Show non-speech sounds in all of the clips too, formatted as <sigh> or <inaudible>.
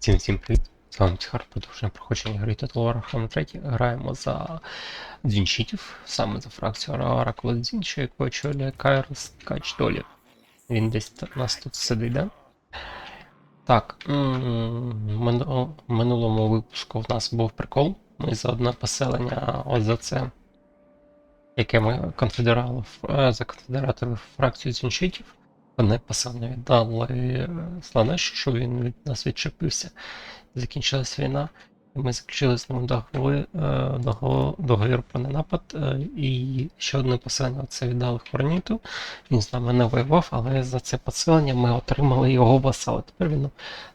Всім всім привіт! З вами Тихар, продовжуємо проходження гри Total War Warhammer 3. Граємо за дзінчитів, саме за фракцію Оракула Дзінча, яку очолює Кайрос Ткач. Він десь у нас тут сидить, да? Так, в минулому випуску в нас був прикол. Ми за одне поселення, ось за це, яке ми конфедерали, е, законфедератили фракцію дзінчитів. Одне поселення віддали е, Сланешу, що він від нас відчепився. Закінчилась війна, і ми заключили з ним договір, договір, договір про ненапад. е, І ще одне поселення це віддали Хорніту. Він з нами не воював, але за це поселення ми отримали його васали. Тепер він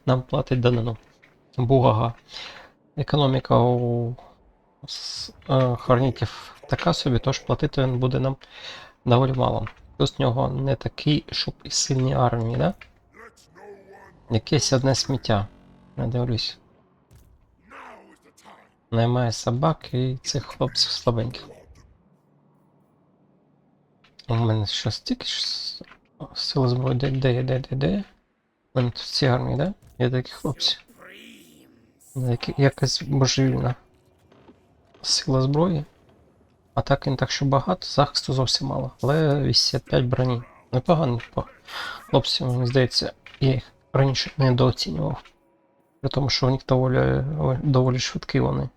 нам платить данину. Бугага. Економіка у е, Хорнітів така собі, тож платити він буде нам доволі мало. Плюс в нього не такий, щоб і сильні армії, да? Якесь одне сміття. Не дивлюсь. Наймає собак і цих хлопців слабеньких. У мене що стільки ж с- зброї, де, де, де, де, де? У мене тут ці армії, да? Є такі хлопці. Якась божевільна сила зброї. А так він так що багато, захисту зовсім мало. Але 85 броні. Непогано по хлопцям, мені здається, я їх раніше недооцінював. При тому, що у них доволі, доволі швидкі вони.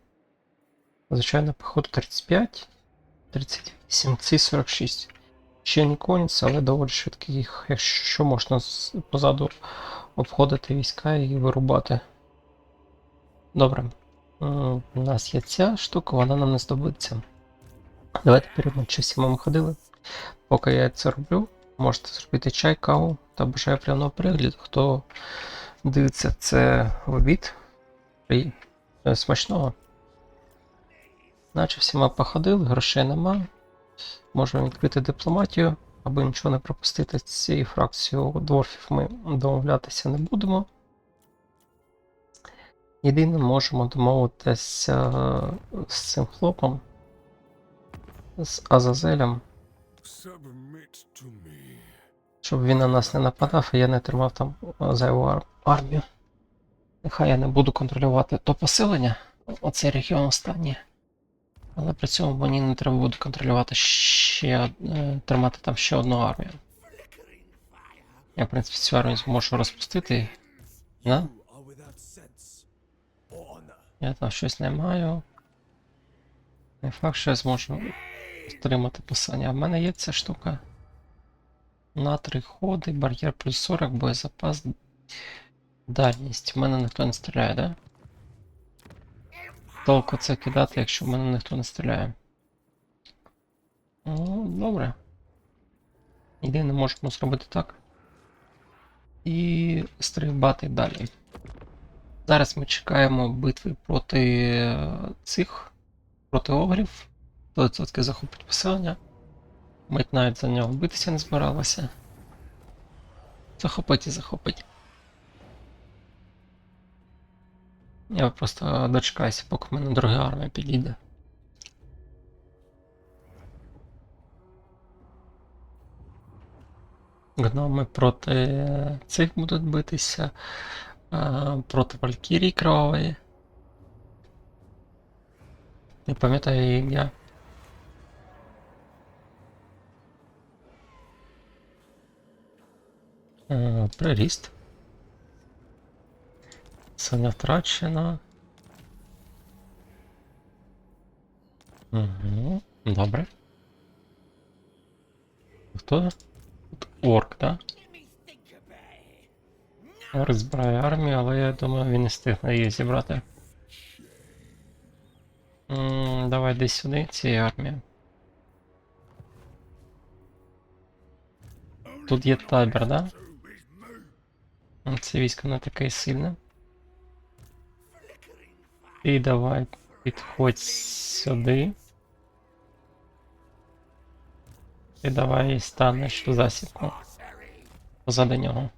Звичайно, походу 35, 38, ці 46. Ще не конець, але доволі швидкі їх, якщо можна позаду обходити війська і вирубати. Добре. У нас є ця штука, вона нам не здобудеться. Давайте перейдемо, чи всі ми ходили. Поки я це роблю, можете зробити чай, каву та бажаю приємного перегляду. Хто дивиться це в обід. При... е, Смачного. Наче всі ми походили, грошей нема. Можемо відкрити дипломатію, аби нічого не пропустити з цією фракцією дворфів ми домовлятися не будемо. Єдине, можемо домовитися з цим хлопом, з Азазелем, щоб він на нас не нападав, і я не тримав там е, зайву ар- армію. Нехай я не буду контролювати то поселення, оцей регіон останній. Але при цьому мені не треба буде контролювати ще е, тримати там ще одну армію. Я, в принципі, цю армію зможу розпустити. Да? Я там щось не маю. Не факт, що я зможу отримати поселення. А в мене є ця штука. На три ходи, бар'єр плюс 40, боєзапас, дальність. В мене ніхто не стріляє, да? Толку це кидати, якщо в мене ніхто не стріляє. Ну, добре. Єдине можемо зробити так. І стрибати далі. Зараз ми чекаємо битви проти е, цих, проти огрів. 100% захопить поселення. Ми навіть за нього битися не збиралися. Захопить і захопить. Я просто дочекаюся, поки в мене друга армія підійде. Гноми проти цих будуть битися. проти Валькірії Кровавої. Не пам'ятаю її Е, Приріст. Це не втрачено. Угу. Добре. Хто? Тут орк, да? Орк збирає армію, але я думаю, він не встигне її зібрати. М, Давай десь сюди, цієї армії. Тут є табір, да? Це військо не таке сильне. І давай підходь сюди. І давай станеш в засідку. Позаду нього.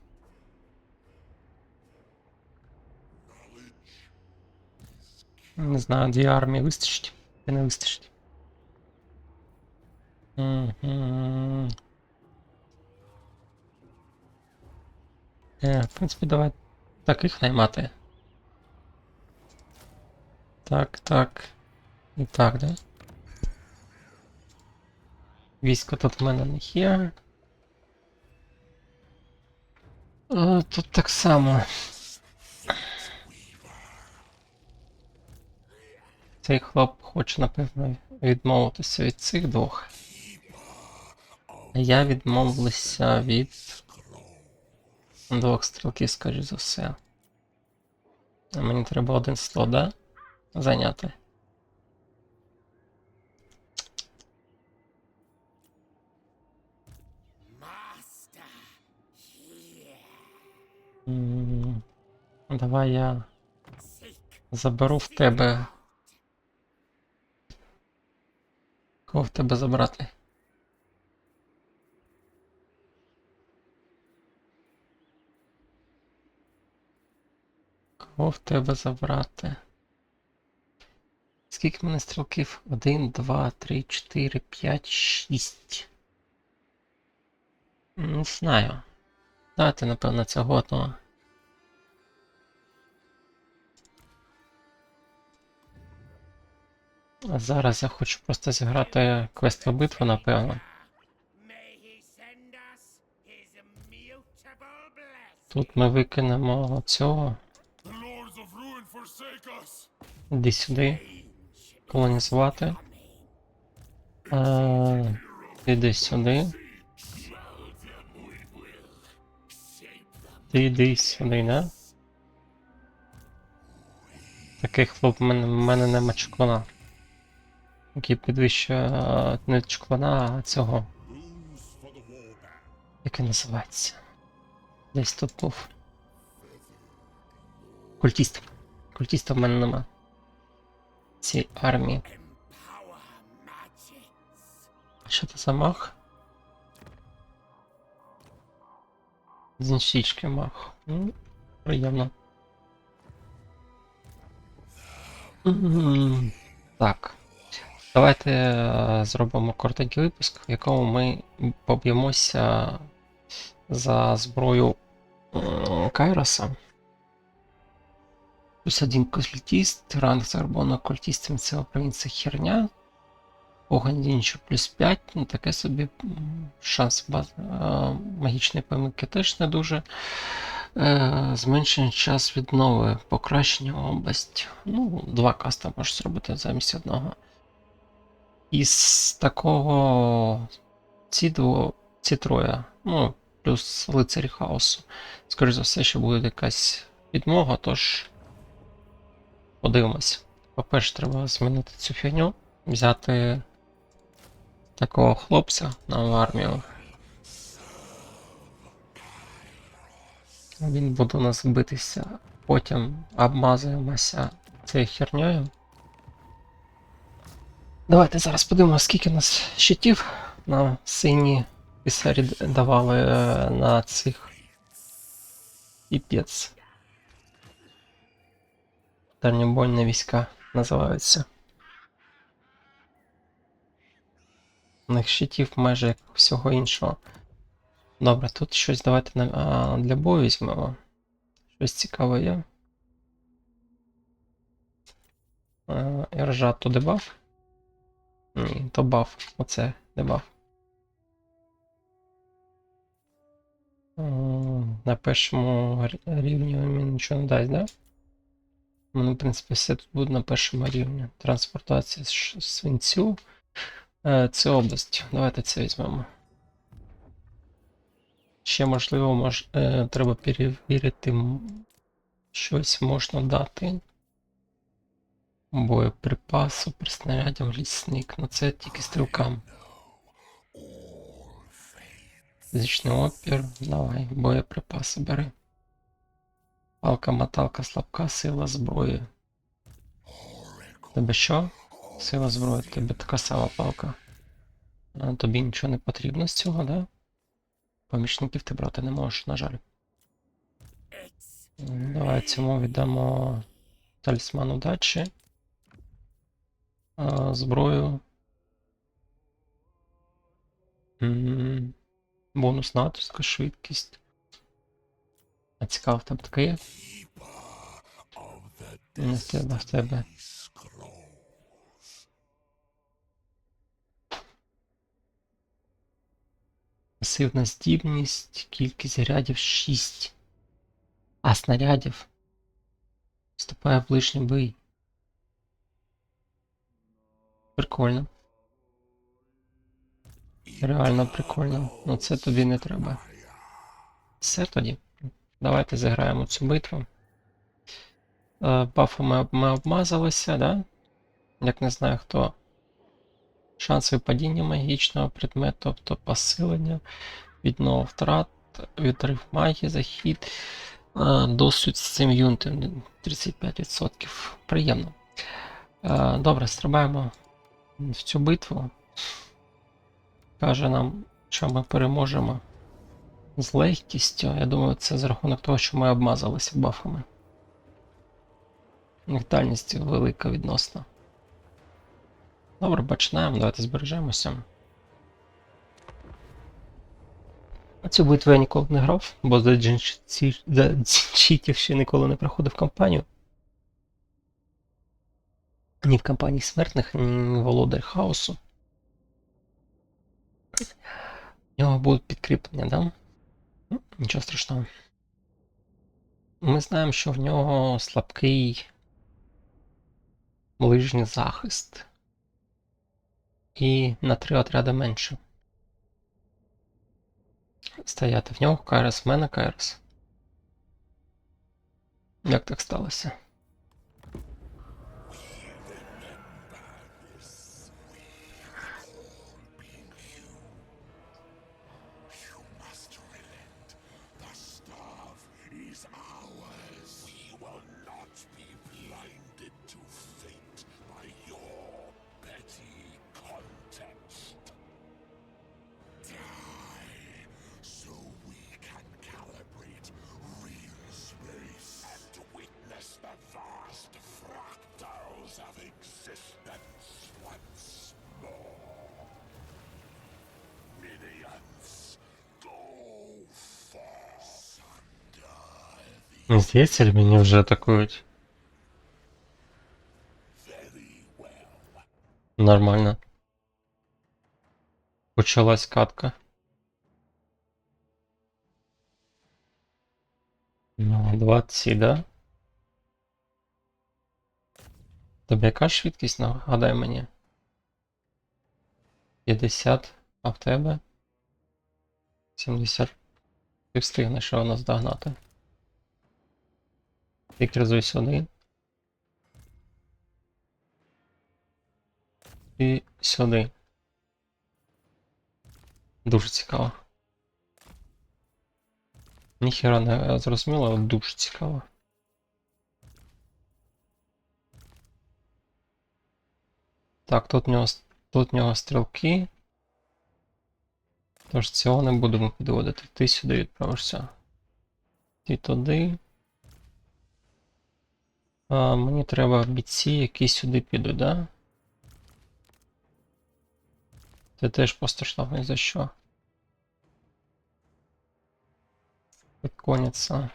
Не знаю, дві армії вистачить. Чи не вистачить. Е, в принципі, давай таких наймати. Так, так. І так, да? Військо тут в мене не є. Е, Тут так само. Цей хлоп хоче, напевно, відмовитися від цих двох. А я відмовлюся від двох стрілків, скоріш за все. А мені треба один слот, да? Зайняти. Давай я заберу в тебе. Кого в тебе забрати? Кого в тебе забрати? Скільки в мене стрілків? 1, 2, 3, 4, 5, 6. Не знаю. Давайте, напевно, цього одного. А зараз я хочу просто зіграти квестову битву, напевно. Тут ми викинемо цього. Іди сюди. Колонізувати. Е, іди сюди. Ти йди сюди, не? Такий хлоп в мене, в мене нема чклона. Який підвищує е, не чклона, а цього. Як він називається? Десь тут був. Культіст. Культіста в мене нема. Цій армії. Що це за мах? Зінщички мах. Ну, приємно. Так. Давайте е, зробимо коротенький випуск, в якому ми поб'ємося за зброю Кайроса. Плюс один культіст, ранг зарбона культістом цього провінція херня. Огонь плюс 5, ну таке собі шанс е, магічної помилки теж не дуже. Е, Зменшений час віднови, покращення область. Ну, два каста можеш зробити замість одного. Із такого ці, дво... ці троє, ну, плюс лицарі хаосу. Скоріше за все, що буде якась відмога, тож подивимось. По-перше, треба змінити цю фігню, взяти такого хлопця на армію. Він буде у нас битися, потім обмазуємося цією хернею. Давайте зараз подивимося, скільки у нас щитів на сині писарі д- давали е, на цих піпець. Дальнобойні війська називаються. У них щитів майже як всього іншого. Добре, тут щось давайте на, для бою візьмемо. Щось цікаве є. Іржа то дебаф? Ні, то баф. Оце дебаф. На першому рівні він нічого не дасть, да? Ну, в принципі, все тут буде на першому рівні. Транспортація свинцю. Е, Це область. Давайте це візьмемо. Ще, можливо, мож, е, треба перевірити, щось можна дати. Боєприпасу, при снарядям, лісник. Ну це тільки стрілкам. Фізичний опір. Давай, боєприпаси бери. Палка, моталка, слабка, сила зброї. Тебе що? Сила зброї, тебе така сама палка. А, тобі нічого не потрібно з цього, да? Помічників ти брати не можеш, на жаль. Давай цьому віддамо талісман удачі. А, зброю. М, Бонус натиску, швидкість. А цікаво, там таке є? Не тебе в тебе. Пасивна здібність, кількість зарядів 6. А снарядів. Вступає в ближній бій. Прикольно. Реально прикольно. Ну це тобі не треба. Все тоді. Давайте зіграємо цю битву. Е, Бафами ми обмазалися, да? Як не знаю хто. Шанс випадіння магічного предмету, тобто посилення, віднова втрат, відрив магії, захід. Е, Досвід з цим юнітом 35%. Приємно. Е, Добре, стрибаємо в цю битву. Каже нам, що ми переможемо з легкістю. Я думаю, це за рахунок того, що ми обмазалися бафами. Вітальність велика відносно. Добре, починаємо, давайте збережемося. А цю битву я ніколи не грав, бо за джинчитів ще ніколи не проходив кампанію. Ні в кампанії смертних, ні володар хаосу. У нього будуть підкріплення, да? Ну, Нічого страшного. Ми знаємо, що в нього слабкий ближній захист. І на три отряди менше. Стояти в нього Кайрос, в мене Кайрос. Як так сталося? Under the Здається, ли мені вже атакують? Нормально. Почалась катка. Ну, 20, да? Тобі яка швидкість, нагадай мені? 50, а в тебе? 70. Ти встигнеш його наздогнати. Тільки разуй сюди. І сюди. Дуже цікаво. Ніхера не зрозуміло, але дуже цікаво. Так, тут в нього, тут в нього стрілки. Тож цього не будемо підводити. Ти сюди відправишся. Ти туди. А, мені треба бійці, які сюди підуть, да? Ти теж постраждав ні за що. Підконяться.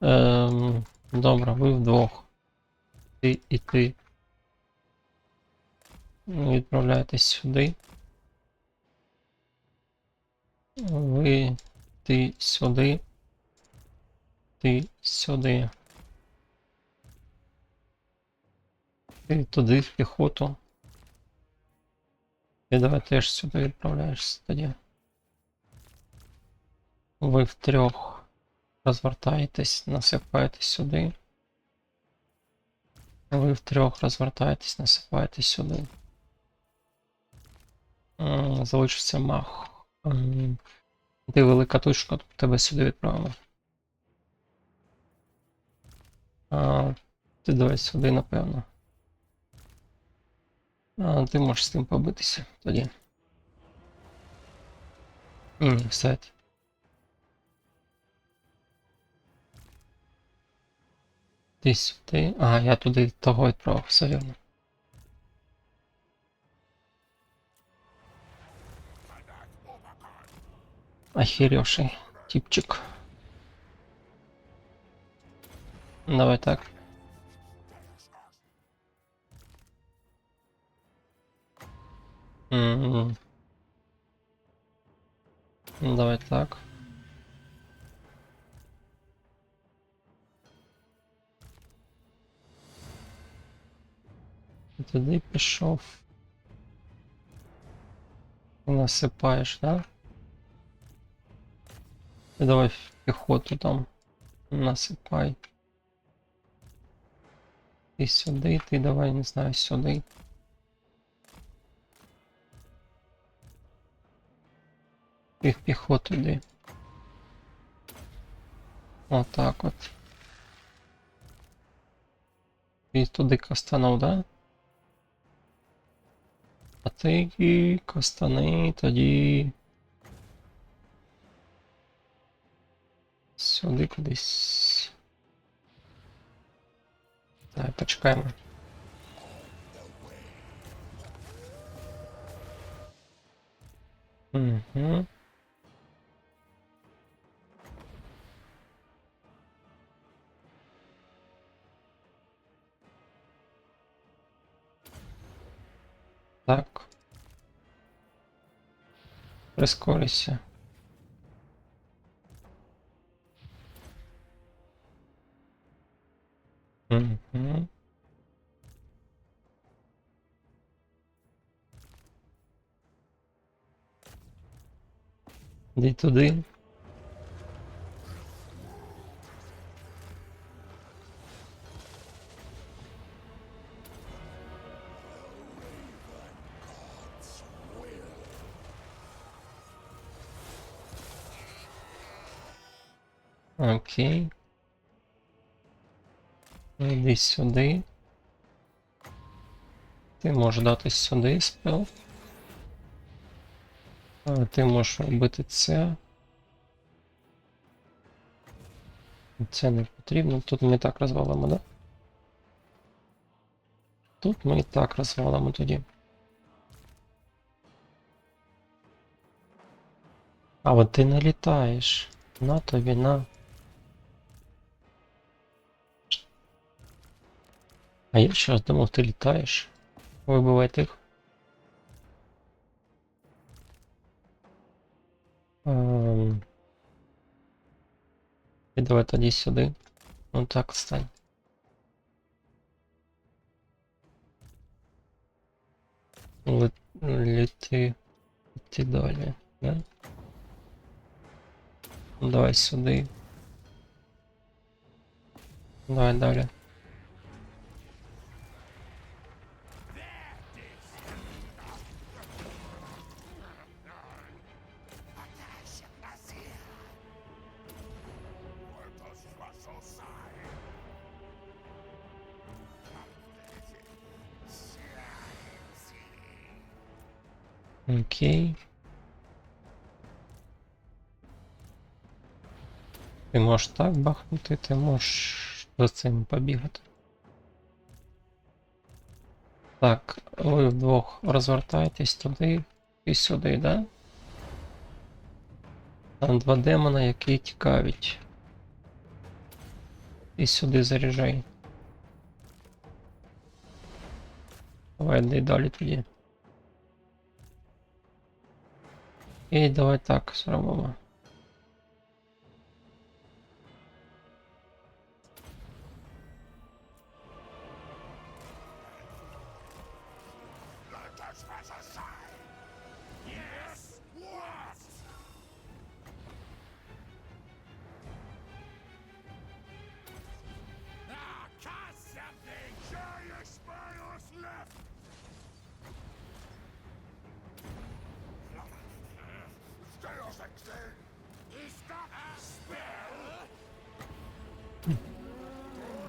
Ем, добре, ви вдвох. Ти і ти. Відправляєтесь сюди. Ви. Ти сюди. Ти сюди. Ти туди в піхоту. І давай теж сюди відправляєшся тоді. Ви втрьох розвертаєтесь, насипаєтесь сюди. Ви втрьох розвертаєтесь, насипаєтесь сюди. М, Залишиться мах. Ти велика точка, тебе сюди відправимо. А, ти давай сюди, напевно. А, ти можеш з тим побитися тоді. Ні, кстати. Ти сюди. А, я туди того відправив, все вірно. Охеревший типчик. Давай так. М. Ну, давай так. І Туди пішов. І насипаєш, да? І давай в піхоту там насипай. Ти сюди, ти давай, не знаю, сюди. І в піхоту йди. Отак от. І туди кастанув, да? А ти кастани тоді. Сюди кудись. Давай почекаємо. Угу. Так. Прискорися. Угу. Іди туди. Окей. Іди сюди. Ти можеш дати сюди спел. А ти можеш робити це. Це не потрібно. Тут ми і так розвалимо, да? Тут ми і так розвалимо тоді. А от ти не літаєш. На тобі, на. А я щас думав, ти літаєш. Вибивай тих. Ем... І давай тоді сюди. Ну так, стань. Лет... Літи... Літи далі, да? Ну, Давай сюди. Давай далі. Окей. Ти можеш так бахнути, ти можеш за цим побігати. Так, ви вдвох розвертаєтесь туди і сюди, да? Там два демона, які тікають. І сюди заряджай. Давай йди далі тоді. І давай так зробимо.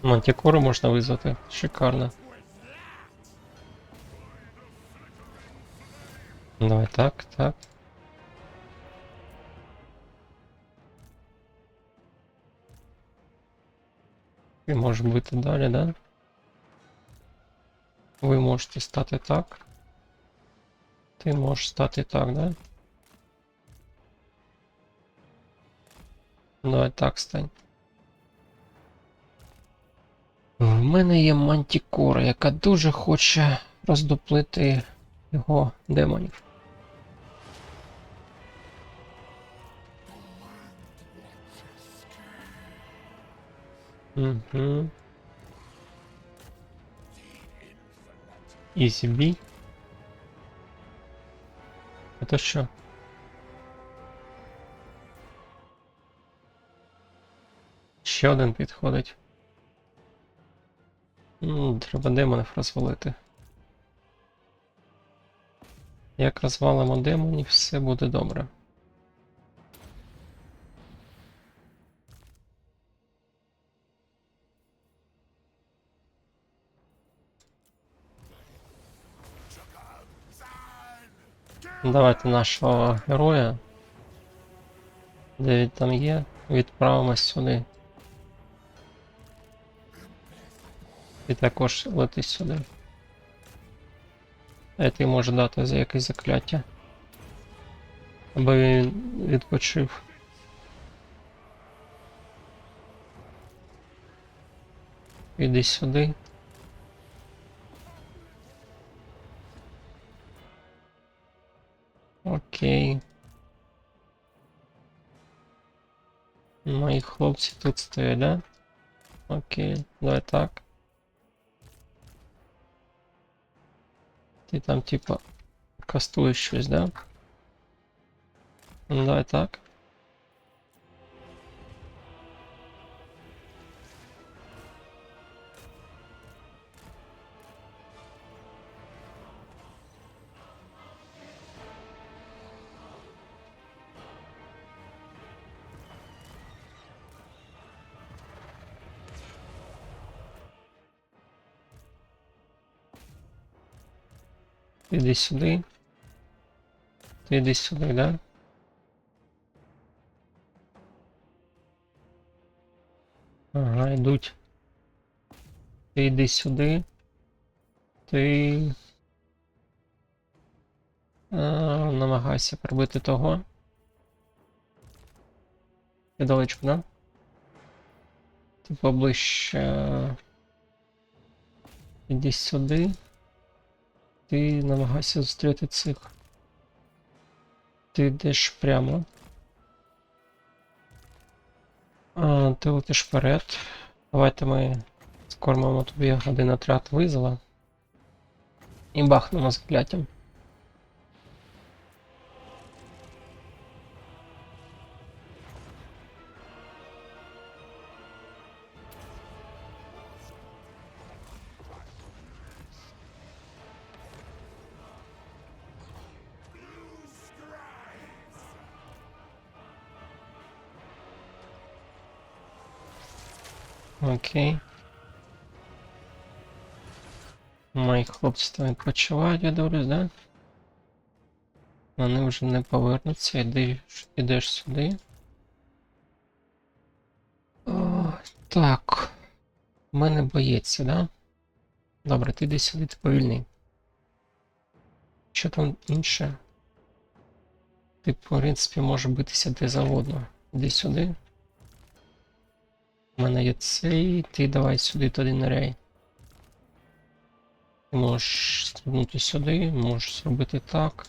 Мантикору можна визвати. Шикарно. Давай так, так. Ти можеш бути далі, да? Ви можете стати так. Ти можеш стати так, да? Давай так стань. Е, в мене є мантікора, яка дуже хоче роздуплити його демонів. Угу. а то що? Ще один підходить. М, Треба демонів розвалити. Як розвалимо демонів, все буде добре. Давайте нашого героя. Де він там є, відправимо сюди. І також лети сюди. А ти може дати за якесь закляття. Аби він відпочив. Іди сюди. Окей. Мої хлопці тут стоять, да? Окей, давай так. Ти там типа кастуєш щось, да? Ну давай так. Іди сюди. Ти іди сюди, да? Ага, йдуть. Ти йди сюди. Ти. А, намагайся прибити того. Ти да? Ти поближче. Іди сюди. Ти намагайся зустріти цих. Ти йдеш прямо. А, ти летиш вперед. Давайте ми скормимо тобі один отряд визова. І бахнемо закляттям. Окей. Мої хлопці там відпочивають, я дивлюсь, да? Вони вже не повернуться, іди, ідеш сюди. О, так. У мене боється, да? Добре, ти йди сюди, ти повільний. Що там інше? Ти, в принципі, можеш битися де завгодно. Іди сюди. У мене є цей, ти давай сюди тоді ниряй. Ти можеш стрибнути сюди, можеш зробити так.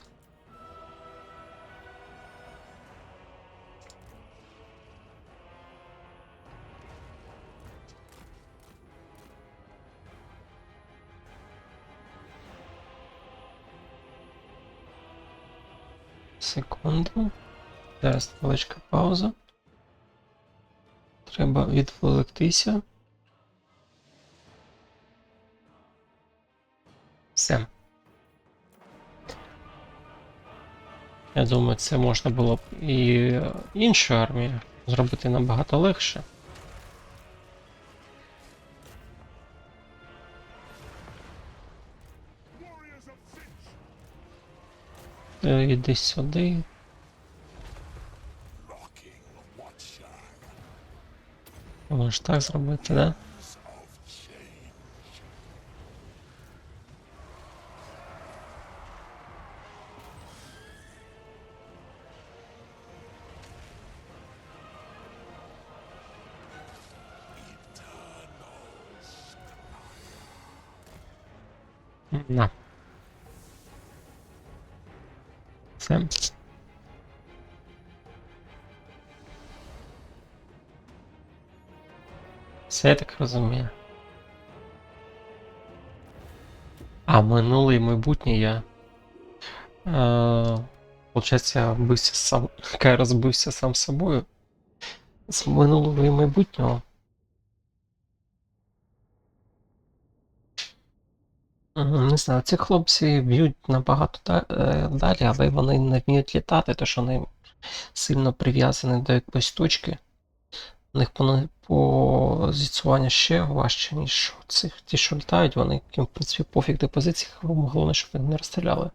Секунду. Зараз невеличка пауза. Треба відволіктися. Все. Я думаю, це можна було б і іншу армію зробити набагато легше. Е, Іди сюди. Можеш так зробити, да? Це я так розумію. А минуле і майбутнє я. Е, Получається, я бився сам. <laughs> Кайрос збився сам собою. З минулого і майбутнього. Не знаю, ці хлопці б'ють набагато е, далі, але вони не вміють літати, тому що вони сильно прив'язані до якоїсь точки. У них пони- позиціювання ще важче, ніж цих. Ті, що літають, вони в принципі, пофіг до позицій, головне, щоб вони не розстріляли.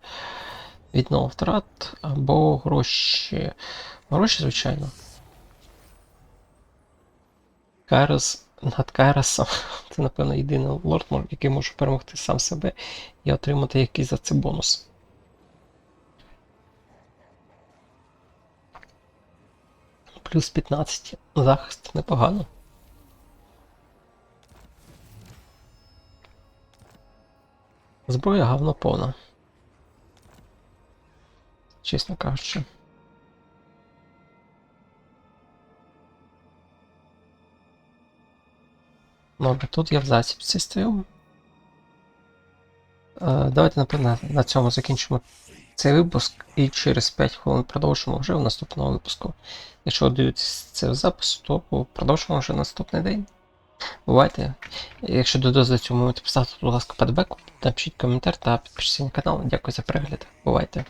Віднова втрат або гроші. Гроші, звичайно. Кайрос над Кайросом. Це, напевно, єдиний лорд, який може перемогти сам себе і отримати якийсь за це бонус. Плюс 15. Захист непогано. Зброя гавно повна. Чесно кажучи. Добре, тут я в засібці стою. Е, давайте, напевно, на цьому закінчимо цей випуск і через 5 хвилин продовжимо вже в наступному випуску. Якщо ви дивитесь це в запису, то продовжимо вже наступний день. Бувайте. Якщо додали до цього моменту, поставте, будь ласка, подбеку, напишіть коментар та підпишіться на канал. Дякую за перегляд. Бувайте.